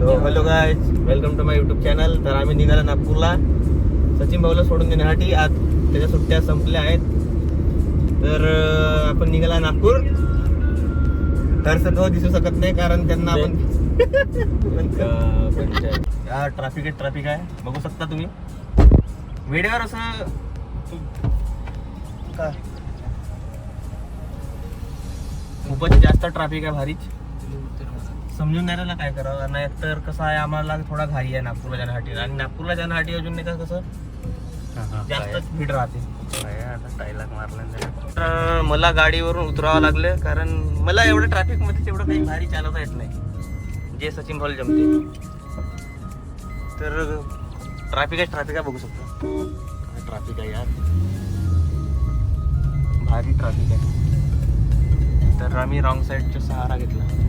तो hello guys welcome to my YouTube channel तर आम्ही निघाला नागपूरला. सचिन भाऊला सोडून देण्यासाठी. आज त्याच्या सुट्ट्या संपल्या आहेत. तर आपण निघाला नागपूर. तर सगळं दिसू शकत नाही कारण त्यांना आपण ट्रॅफिक आहे ट्रॅफिक आहे. बघू शकता तुम्ही. वेळेवर असं खूपच जास्त ट्रॅफिक आहे भारीच. समजून नाही राहिलं काय करावं? नाही तर कसं आहे आम्हाला थोडा घाई आहे नागपूरला जाण्यासाठी. आणि नागपूरला जाण्यासाठी अजून नाही का कसं? जास्तच भीड राहते. तर. मला गाडीवरून उतरावं लागलं कारण मला एवढं ट्रॅफिकमध्ये तेवढं काही भारी चालवता येत नाही. जे सचिन भाऊ जमते. तर ट्रॅफिकच ट्रॅफिक आहे बघू शकतो. ट्रॅफिक आहे यार? भारी ट्रॅफिक आहे. तर आम्ही रॉंग साईडचा सहारा घेतला.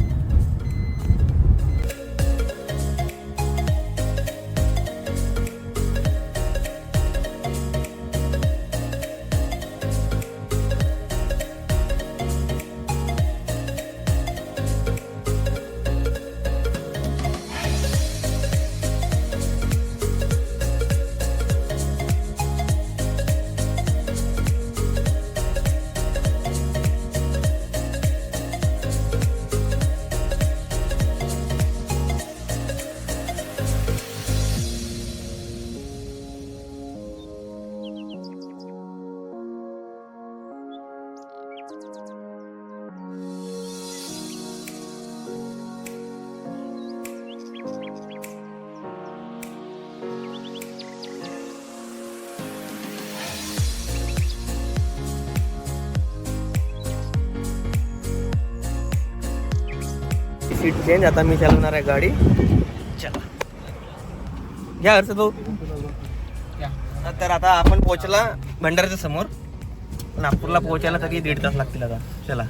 Seat change. आता मी चालवणार आहे गाडी. चला. घ्या हर्षद भाऊ. तर आता आपण पोहोचला भंडाऱ्याच्या समोर. नागपूरला पोहोचायला तरी दीड तास लागतील आता? चला.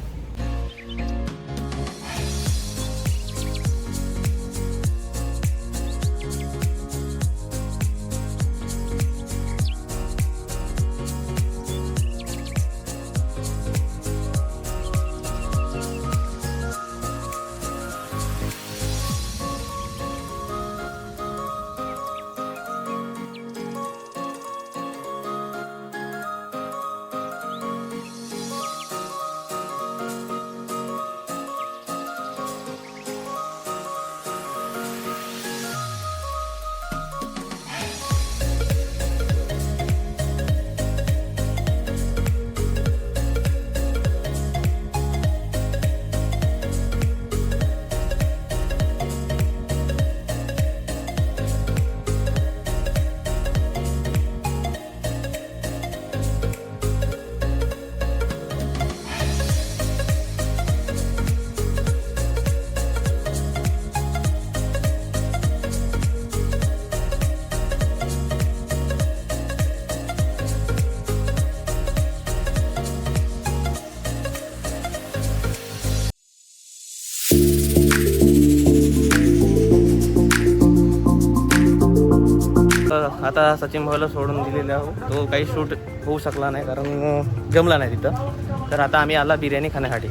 आता सचिन भाऊला सोडून दिलेला तो काही शूट होऊ शकला नाही कारण जमला नाही तिथं. तर आता आम्ही आला बिर्याणी खाण्यासाठी.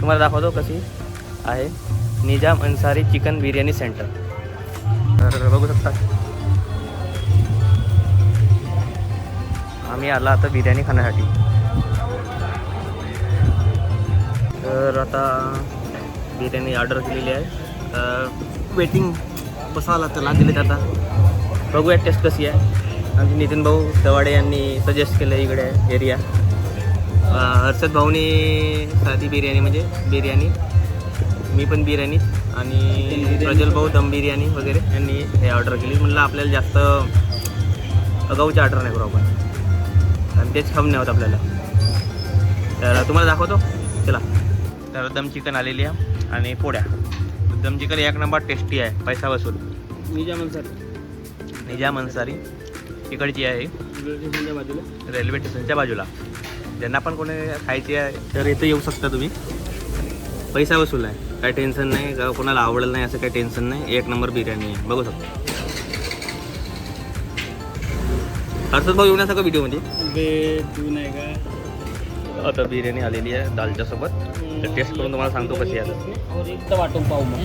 तुम्हाला दाखवतो कशी आहे निजाम अन्सारी चिकन बिर्याणी सेंटर. तर बघू शकता. आम्ही आला आता बिर्याणी खाण्यासाठी. तर आता बिर्याणी ऑर्डर केलेली आहे. वेटिंग बसावं लागतं लागेल आता. बघूया टेस्ट कशी आहे. आमचे नितीन भाऊ दवाडे यांनी सजेस्ट केलं इकडे एरिया हर्षद भाऊनी साधी बिर्याणी म्हणजे बिर्याणी. मी पण बिर्याणी आणि प्रजल भाऊ दम बिर्याणी वगैरे यांनी हे ऑर्डर केली. म्हणलं आपल्याला जास्त अगाऊची ऑर्डर नाही करू आपण. आणि तेच हवं नाही होत आपल्याला. तर तुम्हाला दाखवतो. चला. तर दम चिकन आलेली आहे आणि पोळ्या. दम चिकन एक नंबर टेस्टी आहे. पैसा वसूल. निजाम सर निजाम अन्सारी इकडची आहे. बाजूला रेल्वे स्टेशनच्या बाजूला. ज्यांना पण कोणी खायची आहे तर इथं येऊ शकता तुम्ही. पैसा वसूल आहे. काही टेन्शन नाही का कोणाला आवडेल नाही असं काही टेन्शन नाही. एक नंबर बिर्याणी आहे. बघू शकता. हर्षद भाऊ येऊन या सगळं व्हिडिओमध्ये आता बिर्याणी आलेली आहे दालच्या सोबत. तर टेस्ट करून तुम्हाला सांगतो कशी आहे वाटून पाहू मग.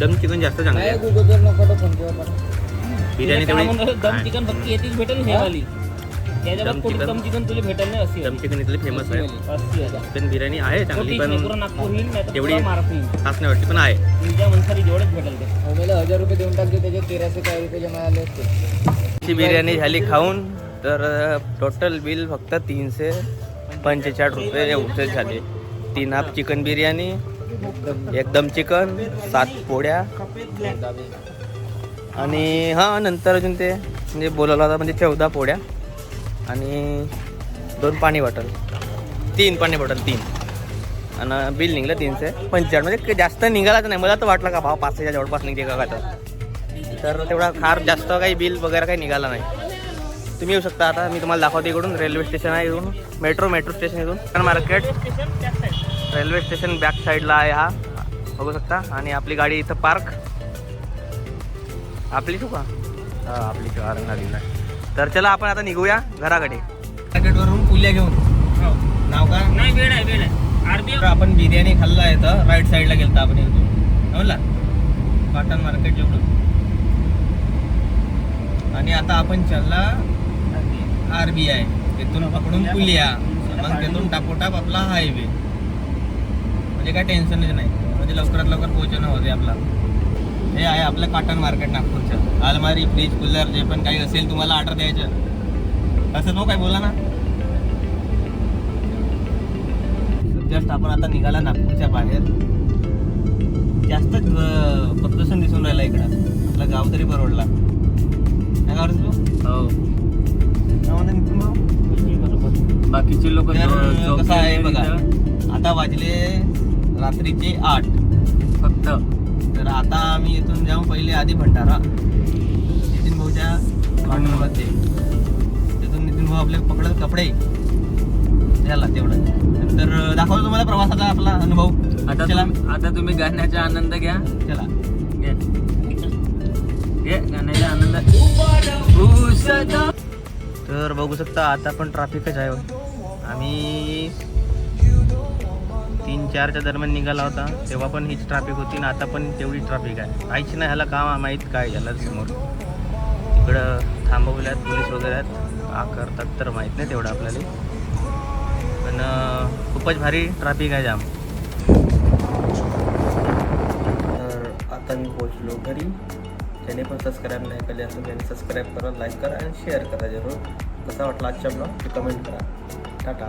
दम चिकन जास्त चांगलं आहे. बिर्याणी तेवढी दम चिकन फक्त येतीच भेटेल हे? वाली दम चिकन. दम चिकन तुला भेटेल नाही अशी दम चिकन इथली फेमस आहे. चिकन बिर्याणी आहे चांगली पण तेवढी- खास नाही वाटली पण आहे. तुमच्या मनसारी जेवढेच भेटेल ते. आम्हाला हजार रुपये देऊन टाकले त्याचे तेराशे काय रुपये जमा आले असते. ची बिर्याणी झाली खाऊन तर टोटल बिल फक्त तीनशे पंचेचाळीस रुपये एवढे झाले. तीन हाफ चिकन बिर्याणी एकदम चिकन सात पोळ्या. आणि हां नंतर अजून ते म्हणजे बोलवलं होता म्हणजे चौदा पोळ्या. आणि दोन पाणी बॉटल. तीन पाणी बॉटल तीन. आणि बिल निघलं तीनशे. पंचेचाळीस म्हणजे जास्त निघालाच नाही. मला तर वाटलं का भाव पाचशेच्या जवळपास निघते का काय तर. तर तेवढा फार जास्त काही बिल वगैरे काही निघाला नाही. तुम्ही येऊ शकता आता. मी तुम्हाला दाखवते इकडून. रेल्वे स्टेशन आहे इकडून मेट्रो मेट्रो स्टेशन इथून. मार्केट. रेल्वे स्टेशन बॅक साईडला आहे हा. बघू शकता. आणि आपली गाडी इथं पार्क. आपली ठेवू का? हा आपली गाडीला तर चला आपण आता निघूया घराकडे. मार्केटवरून पुल्या घेऊन. हो. नाव का? नाही वेळ आहे वेळ आहे. आरबीआय तर आपण बिर्याणी खाल्ला आहे तर राईट साईडला गेलता आपण इथून. बोला कॉटन मार्केट जेवढं आणि आता आपण चालला आर बी आय तिथून पकडून पुलिया मग तिथून टापोटाप आपला हायवे म्हणजे काय टेन्शनच नाही. म्हणजे लवकरात लवकर पोहोचणं होते आपला. हे आहे आपलं कॉटन मार्केट नागपूरचं. अलमारी फ्रीज कूलर जे पण काही असेल तुम्हाला ऑर्डर द्यायचं. असं तो काय बोला ना? जस्ट आपण आता निघाला नागपूरच्या बाहेर. जास्तच अं, प्रदूषण दिसून राहिलं इकडं. आपलं गाव तरी परवडला काय गाव तू? हो? बाकीचे लोक कसं आहे बघा. आता वाजले रात्रीचे आठ. फक्त. तर आता आम्ही इथून जाऊन पहिले आधी भंडारा. नितीन भाऊच्या भांडवलमध्ये तिथून नितीन भाऊ आपले पकडत कपडे. झाला तेवढं नंतर दाखवतो तुम्हाला प्रवासाचा आपला अनुभव. आता चला. आता तुम्ही गाण्याचा आनंद घ्या. चला. घे गाण्याचा आनंद. तर बघू शकता आता पण ट्रॅफिकच आहे. आम्ही तीन चारच्या दरम्यान निघाला होता तेव्हा पण हीच ट्रॅफिक होती ना आता पण तेवढी ट्रॅफिक आहे. काहीच नाही ह्याला काम माहीत काय झालं समोर. तिकडं थांबवल्यात पोलीस वगैरे आहेत. का करतात तर माहीत नाही तेवढं आपल्याला. पण खूपच भारी ट्रॅफिक आहे जाम. तर आता मी पोचलो घरी. ज्याने पण सबस्क्राईब नाही केले असेल त्यांनी सबस्क्राईब करा लाईक करा आणि शेअर करा जरूर. कसा वाटला आजचा ब्लॉग ते कमेंट करा. टाटा.